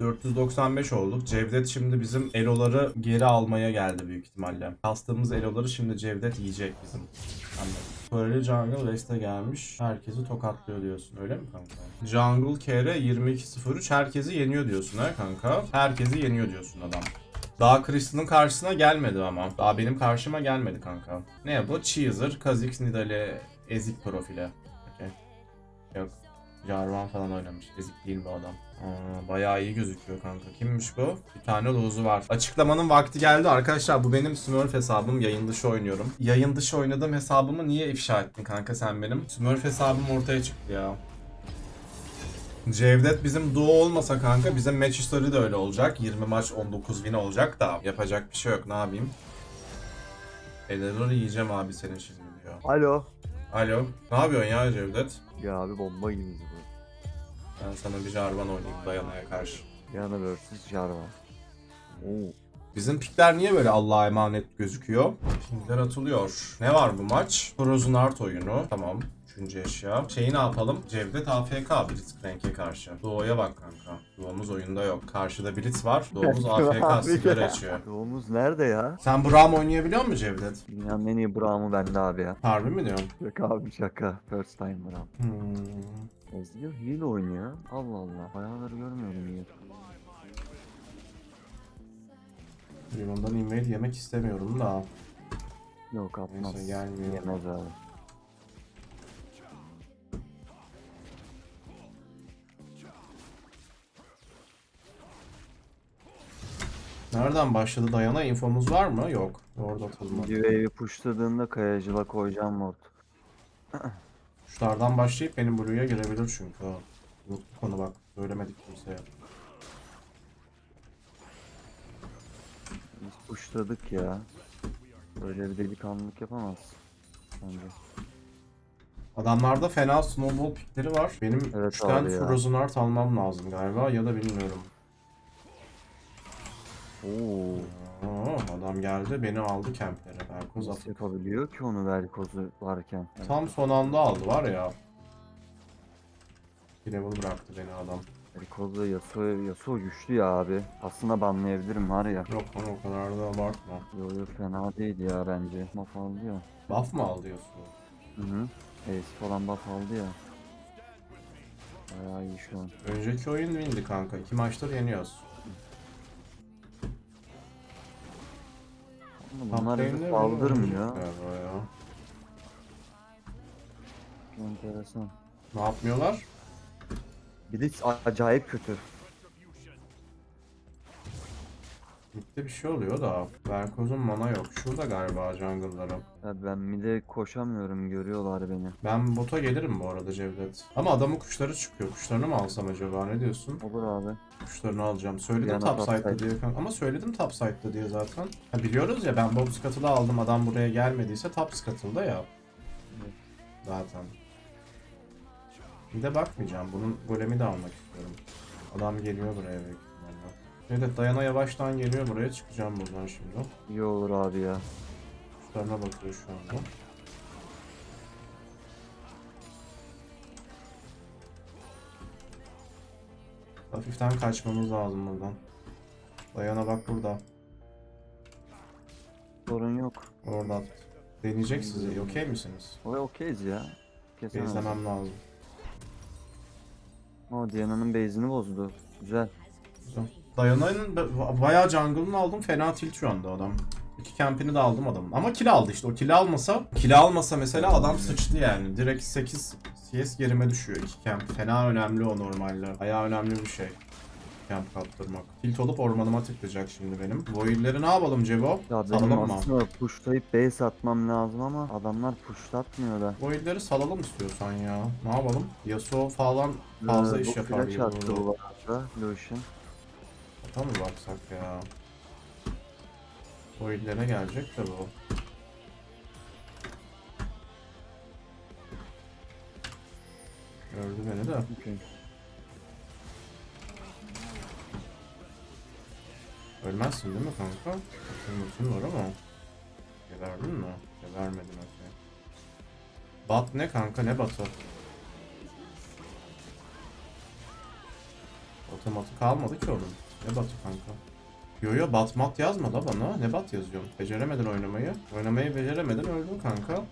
495 olduk. Cevdet şimdi bizim eloları geri almaya geldi büyük ihtimalle. Kastığımız eloları şimdi Cevdet yiyecek bizim. Anladım. Böyle Jungle West'e gelmiş. Herkesi tokatlıyor diyorsun öyle mi kanka? Jungle KR 2203 herkesi yeniyor diyorsun ha kanka. Herkesi yeniyor diyorsun adam. Daha Kristen'ın karşısına gelmedi ama. Daha benim karşıma gelmedi kanka. Ne bu? Cheezer, Kha'Zix, Nidale, Ezik profile. Okey. Yok. Jarvan falan oynamış. Ezik değil bu adam. Aa, bayağı iyi gözüküyor kanka. Kimmiş bu? Bir tane lozu var. Açıklamanın vakti geldi arkadaşlar. Bu benim Smurf hesabım. Yayın dışı oynuyorum. Yayın dışı oynadığım hesabımı niye ifşa ettin kanka sen benim? Smurf hesabım ortaya çıktı ya. Cevdet bizim duo olmasa kanka bizim match history de öyle olacak. 20 maç 19 win olacak da yapacak bir şey yok ne yapayım. Ellerleri yiyeceğim abi senin şimdi diyor. Alo. Alo ne yapıyorsun ya Cevdet? Ya abi bomba gibi. Ben sana bir Jarvan oynayayım Dayana'ya karşı. Yana vs Jarvan. Oo. Bizim pikler niye böyle Allah'a emanet gözüküyor? Pikler atılıyor. Ne var bu maç? Frozen Art oyunu. Tamam. Üçüncü eşya. Şeyi ne yapalım? Cevdet AFK Blitzcrank'e karşı. Doğu'ya bak kanka. Doğumuz oyunda yok. Karşıda Blitz var. Doğumuz AFK sigara içiyor. Doğumuz nerede ya? Sen Braum oynayabiliyor musun Cevdet? Dünyanın en iyi Braum'u bende abi ya. Harbi mi diyorsun? Yok abi şaka. First time Braum. Hmm. Ezgi heal oynuyor. Allah Allah. Bayağıları görmüyorum iyi. Ondan invade yemek istemiyorum da. Yok atmaz. Neyse, gelmiyor. Yemez abi. Nereden başladı Dayana? Infomuz var mı? Yok. Orada atılmadı. Wave'i pushladığında kayacıla koyacağım mod. Kuşlardan başlayıp benim Blue'ya gelebilir çünkü. Unuttuk onu bak. Söylemedik kimseye. Biz pushladık ya. Böyle bir delikanlılık yapamaz. Bence. Adamlarda fena snowball pickleri var. Benim Evet 3 tane abi ya. Frozen Heart almam lazım galiba ya da bilmiyorum. Oo. Oo, adam geldi beni aldı kemplere. Berkoz Nasıl attı. yapabiliyor ki onu Velkoz'u varken? Tam son anda aldı var ya. Level bıraktı beni adam. Velkoz'da Yasuo, Yasuo güçlü ya abi. Aslında banlayabilirim var ya. Yok lan o kadar da abartma. Yo yo fena değil ya bence. Buff aldı ya. Buff mı aldı Yasuo? Hı hı. Ace falan buff aldı ya. Bayağı iyi şu an. Önceki oyun windi kanka. İki maçtır yeniyoruz. Bunlar bizi galiba ya. Enteresan. Ne yapmıyorlar? Blitz acayip kötü. Mid'de bir şey oluyor da. Berkoz'un mana yok. Şurada galiba jungle'ları. Ya ben mide koşamıyorum görüyorlar beni. Ben bota gelirim bu arada Cevdet. Ama adamın kuşları çıkıyor. Kuşlarını mı alsam acaba? Ne diyorsun? Olur abi. Kuşlarını alacağım. Söyledim Yana top side'da diye. Ama söyledim top side'da diye zaten. Ha, biliyoruz ya ben Bob Scuttle'ı aldım. Adam buraya gelmediyse top Scuttle'da ya. Evet. Zaten. Bir de bakmayacağım. Bunun golemi de almak istiyorum. Adam geliyor buraya ihtimalle. Evet Dayana yavaştan geliyor buraya. Çıkacağım buradan şimdi. İyi olur abi ya. Kuşlarına bakıyor şu anda. Hafiften kaçmamız lazım buradan. Dayana bak burada. Sorun yok. Orada. Deneyecek sizi. Okey misiniz? Oraya okeyiz ya. Bezlemem lazım. O Diana'nın base'ini bozdu. Güzel. Güzel. Dayana'nın ba- bayağı jungle'ını aldım. Fena tilt şu anda adam. İki campini de aldım adamın. Ama kill aldı işte. O kill almasa, kill almasa mesela adam sıçtı yani. Direkt 8 CS gerime düşüyor. iki camp. Fena önemli o normalde. Bayağı önemli bir şey. Camp kaptırmak. Tilt olup ormanıma tıklayacak şimdi benim. Void'leri ne yapalım Cebo? Ya Salalım mı? aslında pushlayıp base atmam lazım ama adamlar pushlatmıyor da. Void'leri salalım istiyorsan ya. Ne yapalım? Yasuo falan fazla Ee, iş bu yapar flash gibi attı burada. bu arada Lucian. Ata mı baksak ya? Void'lere gelecek de bu. Gördü beni de. Ölmezsin değil mi kanka? Umutum var ama. Geberdin mi? Gebermedin okey. Bat ne kanka ne batı? Matı kalmadı ki onun. Ne batı kanka? Yo yo bat mat yazma da bana. Ne bat yazıyorsun? Beceremedin oynamayı. Oynamayı beceremedin öldün kanka.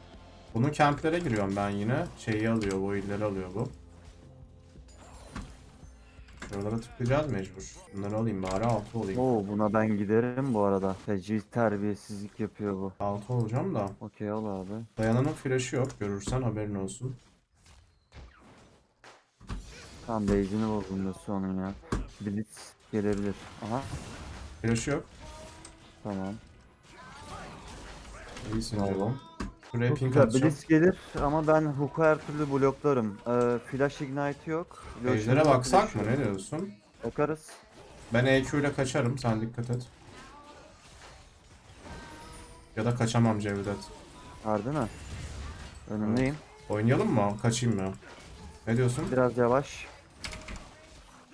Bunun kemplere giriyorum ben yine. Şeyi alıyor, bu illeri alıyor bu. Şuralara tıklayacağız mecbur. Bunları alayım bari altı olayım. Oo buna ben giderim bu arada. Feci terbiyesizlik yapıyor bu. Altı olacağım da. Okey ol abi. Dayananın flash'ı yok. Görürsen haberin olsun. Tam base'ini bozdum da onun ya. Blitz gelebilir. Aha Flash'ı yok. tamam. İyisin canım. Şuraya Çok pink güzel atacağım. Blitz gelir ama ben hook'u her türlü bloklarım. Ee, flash ignite yok. Ejder'e Lotion'un baksak flash'ı mı? Ne diyorsun? Bakarız. Ben EQ ile kaçarım. Sen dikkat et. Ya da kaçamam Cevdet. Harbi mi? Önündeyim. Oynayalım mı? Kaçayım mı? Ne diyorsun? Biraz yavaş.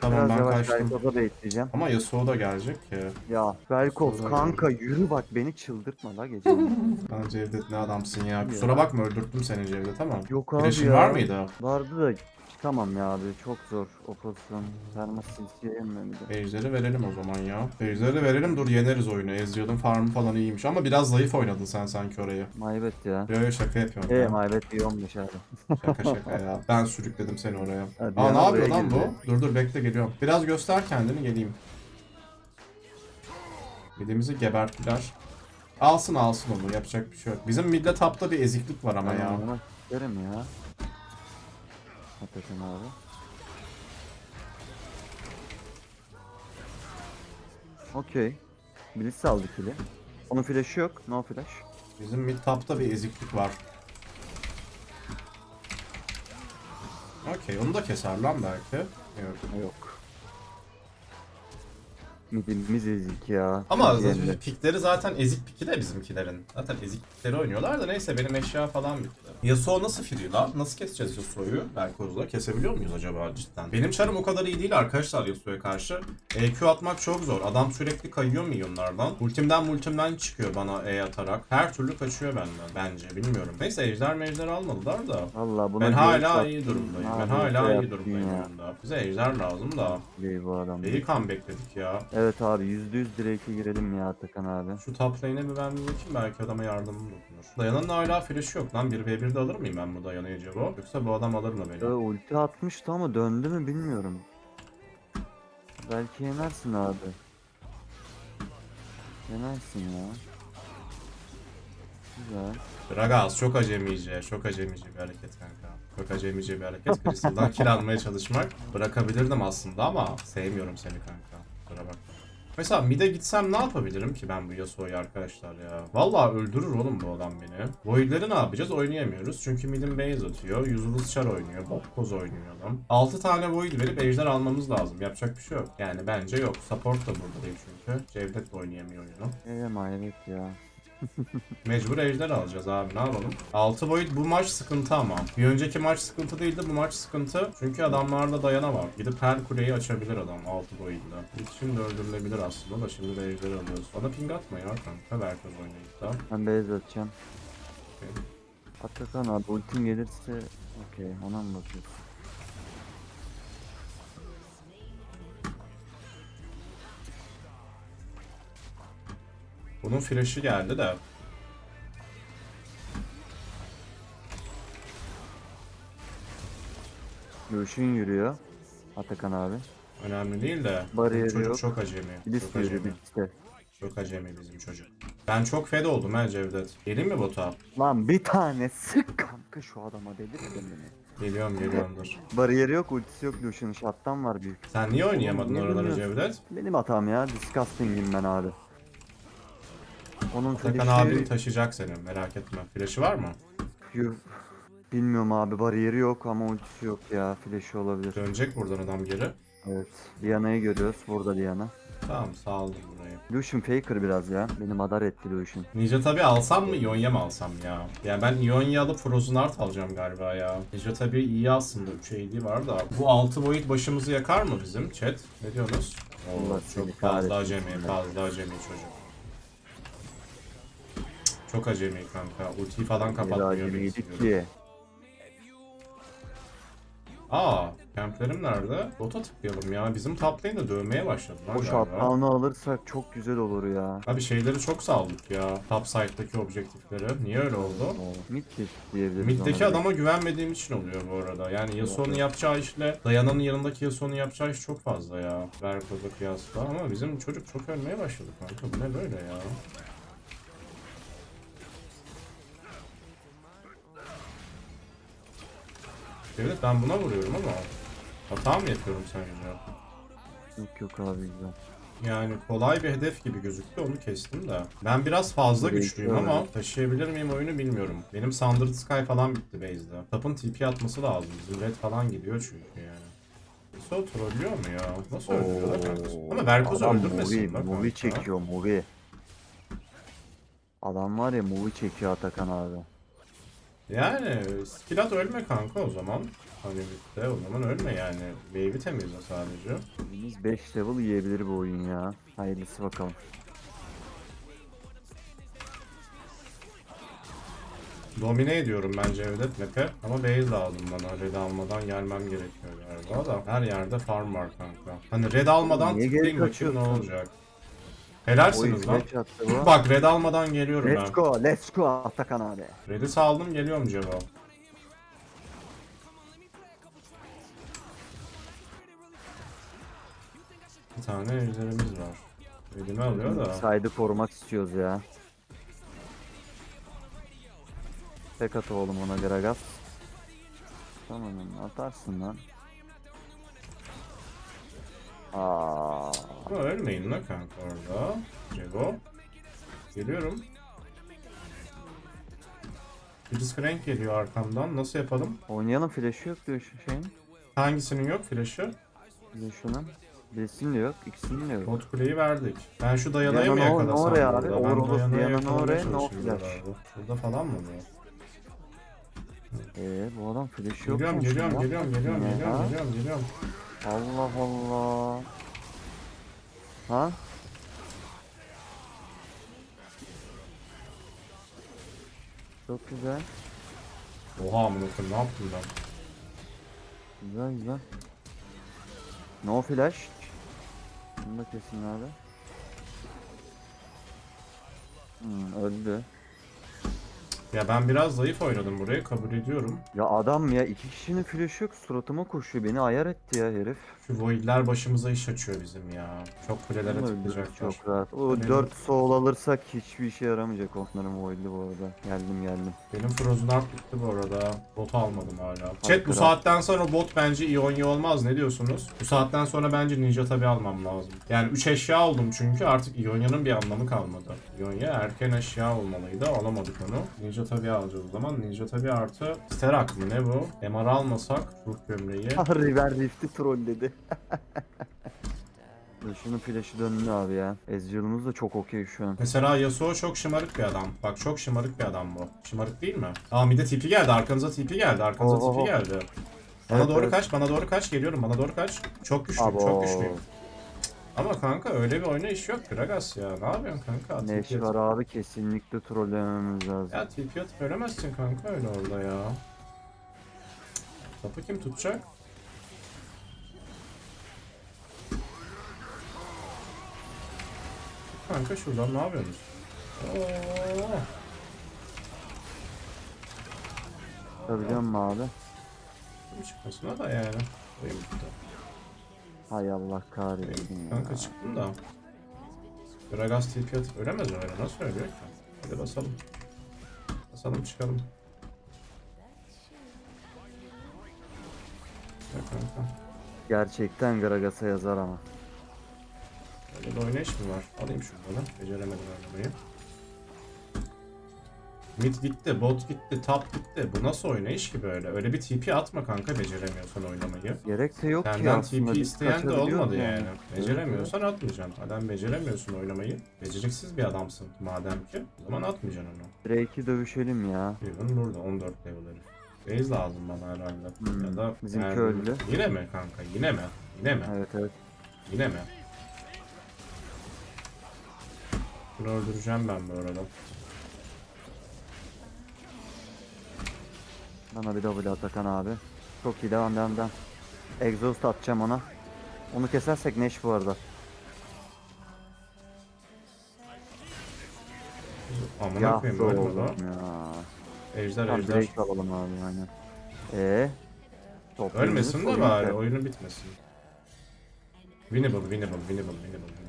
Tamam Biraz ben yavaş kaçtım. Velkoz'a bekleyeceğim. Ama Yasuo da gelecek ki. Ya Velkoz Sonra kanka yürü bak beni çıldırtma la gece. Lan Cevdet ne adamsın ya. Kusura bakma öldürttüm seni Cevdet ama. Yok abi Flash'in ya. var mıydı? Vardı da çıkamam ya abi çok zor o pozisyon. Vermez silsiye yemiyor bir de. Ejder'i verelim o zaman ya. Ejder'i verelim dur yeneriz oyunu. Ezreal'ın farmı falan iyiymiş ama biraz zayıf oynadın sen sanki orayı. Maybet ya. Yo yo şaka yapıyorum Eee ya. maybet iyi olmuş abi. Şaka şaka ya. Ben sürükledim seni oraya. Hadi Aa ya, ne yapıyor oraya lan girdi. bu? Dur dur bekle geliyorum. Biraz göster kendini geleyim. Midimizi geberttiler. Alsın alsın onu yapacak bir şey yok. Bizim midde tapta bir eziklik var ama ya. isterim ya. Hakikaten abi. Okey. Blitz aldı kili. Onun flash'ı yok. No flash. Bizim mid tapta bir eziklik var. Okey onu da keser lan belki. Yok. Yok. Midimiz ezik ya. Ama yendi. pikleri zaten ezik piki de bizimkilerin. Zaten ezik pikleri oynuyorlar da neyse benim eşya falan bitti. Yasuo nasıl free lan? Nasıl keseceğiz Yasuo'yu? Berkoz'la kesebiliyor muyuz acaba cidden? Benim çarım o kadar iyi değil arkadaşlar Yasuo'ya karşı. EQ atmak çok zor. Adam sürekli kayıyor milyonlardan. Ultimden multimden çıkıyor bana E atarak. Her türlü kaçıyor benden bence. Bilmiyorum. Neyse ejder mejder almadılar da. Valla buna Ben hala iyi durumdayım. Ben hala şey iyi durumdayım ya. oyunda. Bize ejder lazım da. İyi bu adam. İyi comeback dedik ya. Evet abi %100 Drake'e girelim ya Atakan abi. Şu top lane'e bir ben bir bakayım belki adama yardımım dokunur. Dayan'ın hala flash'ı yok lan. 1v1'de alır mıyım ben bu Dayan'ı acaba? Yoksa bu adam alır mı Ee, beni? ulti atmıştı ama döndü mü bilmiyorum. Belki yenersin abi. Yenersin ya. Güzel. Gragas çok acemice, çok acemice bir hareket kanka. Çok acemice bir hareket. Crystal'dan kill almaya çalışmak. Bırakabilirdim aslında ama sevmiyorum seni kanka. Kusura bakma. Mesela mid'e gitsem ne yapabilirim ki ben bu Yasuo'yu arkadaşlar ya? Vallahi öldürür oğlum bu adam beni. Void'leri ne yapacağız? Oynayamıyoruz. Çünkü mid'in base atıyor. Yüzülüz char oynuyor. Botkoz oynuyor adam. 6 tane void verip ejder almamız lazım. Yapacak bir şey yok. Yani bence yok. Support da burada değil çünkü. Cevdet de oynayamıyor oyunu. Evet ya. Mecbur ejder alacağız abi ne yapalım. 6 boyut bu maç sıkıntı ama. Bir önceki maç sıkıntı değildi bu maç sıkıntı. Çünkü adamlarda dayana var. Gidip her kuleyi açabilir adam 6 boyutla. İçin de öldürülebilir aslında da şimdi de ejderi alıyoruz. Bana ping atma ya kanka Berkoz oynayıp da. Ben base atacağım. Okey. Atakan abi ultim gelirse okey ona mı bakıyorsun? Bunun flash'ı geldi de. Lucian yürüyor. Atakan abi. Önemli değil de. Bariyeri bu çocuk yok. çok acemi. Blitz Çok yürüyor acemi. Çok acemi bizim çocuk. Ben çok fed oldum ha Cevdet. Gelin mi bota? Lan bir tane sık kanka şu adama delirttin beni. Geliyorum geliyorum dur. Bariyeri yok, ultisi yok Lucian'ın şattan var büyük. Sen niye oynayamadın oraları? Cevdet? Benim hatam ya, disgusting'im ben abi. Onun Hakan flash'i... abin taşıyacak seni merak etme. Flash'ı var mı? Yuh. Bilmiyorum abi, bariyeri yok ama ultisi yok ya, flash'i olabilir. Dönecek buradan adam geri. Evet. Diana'yı görüyoruz, burada Diana. Tamam saldım burayı. Lucian faker biraz ya, beni madar etti Lucian. Ninja tabi alsam mı Ionia mı alsam ya? Yani ben Ionia alıp Frozen Heart alacağım galiba ya. Ninja tabi iyi aslında 3 AD var da. Bu 6 boyut başımızı yakar mı bizim chat? Ne diyorsunuz? Oo, Allah çok fazla kahretsin acemi, fazla acemi çocuk. Çok acemi kanka. Ultiyi falan Bir kapatmıyor. istiyorum. ki. Aa, camplerim nerede? Bota tıklayalım ya. Bizim top lane de dövmeye başladı lan O shutdown'u alırsak çok güzel olur ya. Abi şeyleri çok saldık ya. Top side'daki objektifleri. Niye öyle oldu? Mid diyebiliriz Mid'deki adama güvenmediğim için oluyor bu arada. Yani Yasuo'nun yapacağı işle Dayana'nın yanındaki Yasuo'nun yapacağı iş çok fazla ya. Verko'da kıyasla. Ama bizim çocuk çok ölmeye başladı kanka. Bu ne böyle ya? Evet ben buna vuruyorum ama hata mı yapıyorum sence? Yok yok abi güzel. Yani kolay bir hedef gibi gözüktü onu kestim de. Ben biraz fazla ki güçlüyüm öyle. ama taşıyabilir miyim oyunu bilmiyorum. Benim Sundered Sky falan bitti base'de. Tap'ın TP atması lazım. Red falan gidiyor çünkü yani. Yasuo trollüyor mu ya? Nasıl öldürüyor lan kankası? Ama Verkoz'u Adam öldürmesin movie, lan movie kanka. çekiyor movie. Adam var ya movie çekiyor Atakan abi. Yani skill at ölme kanka o zaman. Hani bitti o zaman ölme yani. Wave'i temizle sadece. Biz 5 level yiyebilir bu oyun ya. Hayırlısı bakalım. Domine ediyorum ben Cevdet map'e ama base lazım bana. Red almadan gelmem gerekiyor galiba da. Her yerde farm var kanka. Hani red almadan tıklayayım bakayım ne olacak. Helalsiniz lan. flash attı bu. Bak red almadan geliyorum Let's ben. go, let's go Atakan abi. Red'i saldım geliyorum Cevo. Bir tane ejderimiz var. Red'imi alıyor da. Side'ı korumak istiyoruz ya. Tek at oğlum ona göre gaz. Tamam atarsın lan. Aa, ölmeyin lan kanka orada. Cevo. Geliyorum. Blitzcrank geliyor arkamdan. Nasıl yapalım? oynayalım flash'ı yok diyor şu şeyin. Hangisinin yok flash'ı? Flash'ının. Birisinin de yok, ikisinin de yok. Bot kuleyi verdik. Ben şu dayanayı mı no- yakalasam no oraya abi, burada? Ben Diana no yakalamaya oraya, no çalışıyorum flash. herhalde. Burada falan mı bu? Ee, bu adam flash yok. Geliyorum, geliyorum, geliyorum, geliyorum, Ya. geliyorum, geliyorum, geliyorum. Allah Allah. Ha? Çok güzel. Oha amına ne yaptım ben? Güzel güzel. No flash. Bunu da kesin abi. Hmm, öldü. Ya ben biraz zayıf oynadım burayı kabul ediyorum. Ya adam ya iki kişinin flash'ı yok suratıma koşuyor beni ayar etti ya herif. Şu voidler başımıza iş açıyor bizim ya. Çok kulelere tıklayacaklar. çok rahat. O Benim- 4 soul alırsak hiçbir işe yaramayacak onların void'i bu arada. Geldim geldim. Benim Frozen Heart bitti bu arada. Botu almadım hala. Chat bu saatten sonra bot bence Ionia olmaz. Ne diyorsunuz? Bu saatten sonra bence Ninja tabi almam lazım. Yani 3 eşya oldum çünkü artık Ionia'nın bir anlamı kalmadı. Ionia erken eşya olmalıydı. Alamadık onu. Ninja tabi alacağız o zaman. Ninja tabi artı Sterak mı ne bu? MR almasak ruh gömleği. River Rift'i trolledi. Şunun flash'ı döndü abi ya. Ezreal'ımız da çok okey şu an. Mesela Yasuo çok şımarık bir adam. Bak çok şımarık bir adam bu. Şımarık değil mi? Aa bir de tipi geldi. Arkanıza tipi geldi. Arkanıza Oho. tipi geldi. Bana Evet, doğru evet. kaç, bana doğru kaç. Geliyorum, bana doğru kaç. Çok güçlüyüm, çok Abo. güçlüyüm. Ama kanka öyle bir oynayış yok Gragas ya. Ne yapıyorsun kanka? Ne işi var abi kesinlikle trollememiz lazım. Ya TP atıp ölemezsin kanka öyle orada ya. Topu kim tutacak? Kanka şuradan ne yapıyorsunuz? Oo. Tutabiliyor musun abi? Çıkmasına da yani. Oyun bitti. Hay Allah kahretsin ya. Kanka çıktım da. Gragas TP atıp ölemez öyle. Nasıl ölüyor ki? Hadi basalım. Basalım çıkalım. Ya kanka. Gerçekten Gragas'a yazar ama. Öyle bir oynayış mı var? Alayım şunları. Beceremedim oynamayı. Mid gitti, bot gitti, top gitti. Bu nasıl oynayış ki böyle? Öyle bir TP atma kanka beceremiyorsan oynamayı. Gerek de yok ki Senden aslında. TP isteyen de olmadı yani. Evet, Beceremiyorsan atmayacaksın. Madem beceremiyorsun oynamayı, beceriksiz bir adamsın madem ki, o zaman atmayacaksın onu. Drake'i dövüşelim ya. Even burada 14 level herif. Base lazım bana herhalde. Hmm, Ya da bizimki yani- öldü. Yine mi kanka? Yine mi? Yine mi? Evet evet. Yine mi? Bunu öldüreceğim ben bu arada. Bana bir double Atakan abi. Çok iyi devam devam devam. Exhaust atacağım ona. Onu kesersek Neş bu arada. Amına Ya koyayım böyle ya. Ejder Tamam ejder. direkt alalım abi aynen. Eee? Ölmesin de bari oyunu bitmesin. Winnable, winnable, winnable. Winnable.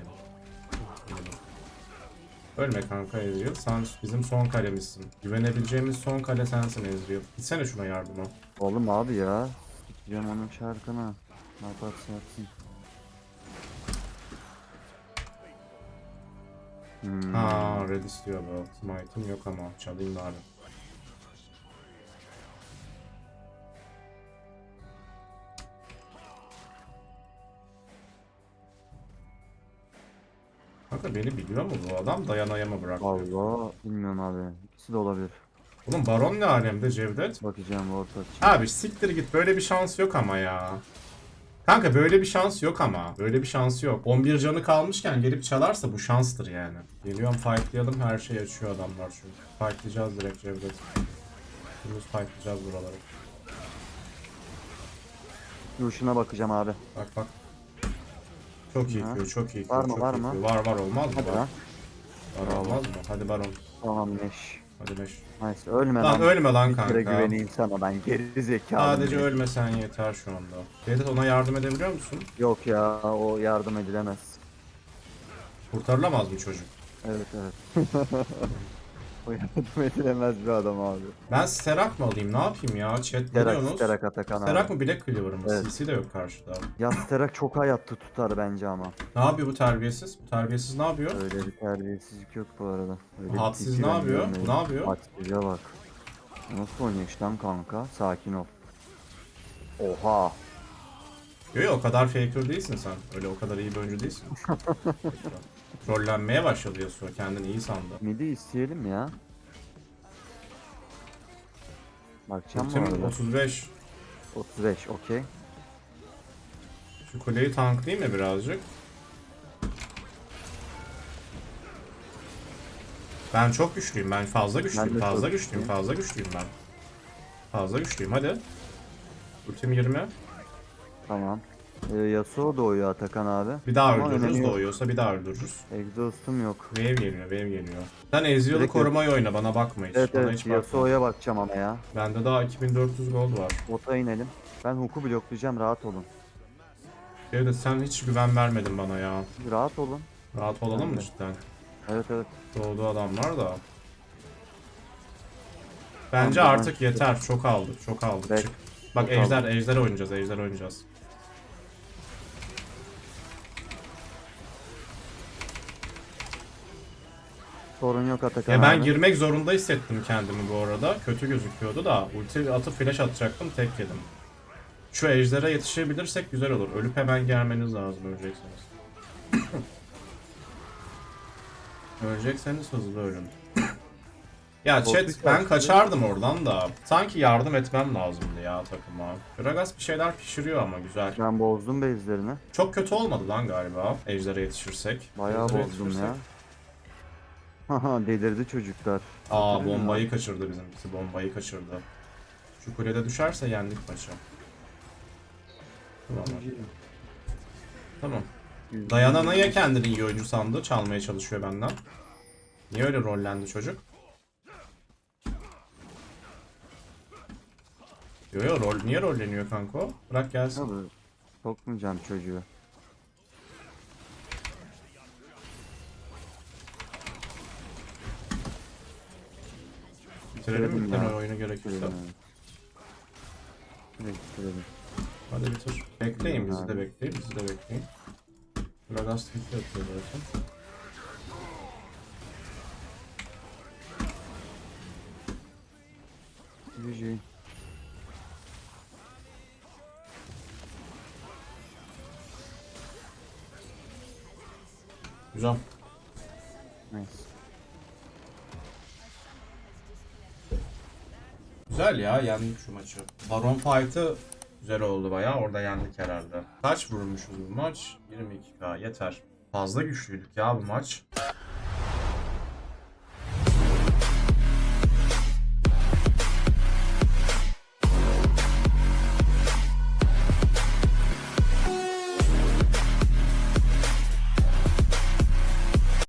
Ölme kanka Ezreal. Sen bizim son kalemizsin. Güvenebileceğimiz son kale sensin Ezreal. Gitsene şuna yardıma. Oğlum abi ya. Sikeceğim onun şarkına. Ne yaparsa yapsın. Hmm. Ha, red istiyor bu. Smite'ım yok ama. Çalayım bari. Kanka beni biliyor mu bu adam? Dayanaya mı bırakıyor? Valla bilmiyorum abi. İkisi de olabilir. Oğlum Baron ne alemde Cevdet? Bakacağım bu orta atacağım. Abi siktir git böyle bir şans yok ama ya. Kanka böyle bir şans yok ama. Böyle bir şans yok. 11 canı kalmışken gelip çalarsa bu şanstır yani. Geliyorum fightlayalım her şey açıyor adamlar çünkü. Fightlayacağız direkt Cevdet. Dümdüz fightlayacağız buraları. Yuşuna bakacağım abi. Bak bak. Çok iyi Ha. Q, çok iyi Q, Var mı, çok var iyi mı? Var var olmaz mı? Hadi Var. lan. Var olmaz mı? Hadi Baron. Tamam Neş. Hadi Neş. Nice. Ölme Lan ölme lan Bir kere kanka. güveneyim sana ben geri zekalı. Sadece ölmesen yeter şu anda. Cevdet ona yardım edebiliyor musun? Yok ya o yardım edilemez. Kurtarılamaz mı çocuk? Evet evet. yardım edilemez bir adam abi. Ben Sterak mı alayım? Ne yapayım ya? Chat Sterak, diyorsunuz? Sterak Atakan abi. Sterak mı Black Cleaver mı? Evet. CC de yok karşıda. Ya Sterak çok hayatta tutar bence ama. Ne yapıyor bu terbiyesiz? Bu terbiyesiz ne yapıyor? Öyle bir terbiyesizlik yok bu arada. Öyle Hadsiz ne yapıyor? Bu ne yapıyor? Hadsiz'e bak. Nasıl oynuyor işte kanka? Sakin ol. Oha. Yok o kadar faker değilsin sen. Öyle o kadar iyi bir oyuncu değilsin. Trollenmeye başladı Yasuo kendini iyi sandı. Midi isteyelim ya. Bakacağım mı Ultim arada? 35. 35 okey. Şu kuleyi tanklayayım mı birazcık? Ben çok güçlüyüm. Ben fazla güçlüyüm. Ben de fazla çok güçlüyüm. güçlüyüm. Fazla güçlüyüm ben. Fazla güçlüyüm. Hadi. Ultim 20. Tamam. Ee, Yasuo doğuyor Atakan abi. Bir daha Ama öldürürüz. önemi. Doğuyorsa bir daha öldürürüz. Exhaust'um yok. Wave geliyor, wave geliyor. Sen Ezreal'ı Direkt korumayı oyna, bana bakma hiç. Evet bana evet hiç bakma. Yasuo'ya bakacağım ama ya. Bende daha 2400 gold var. Bota inelim. Ben Hook'u bloklayacağım rahat olun. Cevdet sen hiç güven vermedin bana ya. Rahat olun. Rahat olalım mı cidden? Evet evet. Doğdu adamlar da. Bence Tamam, artık yeter. Çok aldık, çok aldık. Çık. Bak çok ejder, ejder oynayacağız, ejder oynayacağız. Sorun yok Atakan Ya ben abi. girmek zorunda hissettim kendimi bu arada. Kötü gözüküyordu da ulti atıp flash atacaktım tek yedim. Şu ejdere yetişebilirsek güzel olur. Ölüp hemen gelmeniz lazım ölecekseniz. ölecekseniz hızlı ölün. ya chat ben kaçardım oradan da. Sanki yardım etmem lazımdı ya takıma. Gragas bir şeyler pişiriyor ama güzel. Ben bozdum base'lerini. Çok kötü olmadı lan galiba ejdere yetişirsek. Bayağı Ejdere bozdum yetişirsek. ya. Haha delirdi çocuklar. Aa bombayı kaçırdı bizimkisi bombayı kaçırdı. Şu kulede düşerse yendik maçı. Tamam. Tamam. Dayana niye kendini iyi oyuncu sandı? Çalmaya çalışıyor benden. Niye öyle rollendi çocuk? Yo yo rol niye rolleniyor kanka o? Bırak gelsin. Abi, sokmayacağım çocuğu. Bitirelim mi? Bitirelim oyunu gerekirse. Bitirelim. Hadi bitir. Bekleyin bizi de bekleyin bizi de bekleyin. Gragas tweet atıyor zaten. GG. Güzel. Nice. Güzel ya yendik şu maçı. Baron fight'ı güzel oldu bayağı orada yendik herhalde. Kaç vurmuşuz bu maç? 22k yeter. Fazla güçlüydük ya bu maç.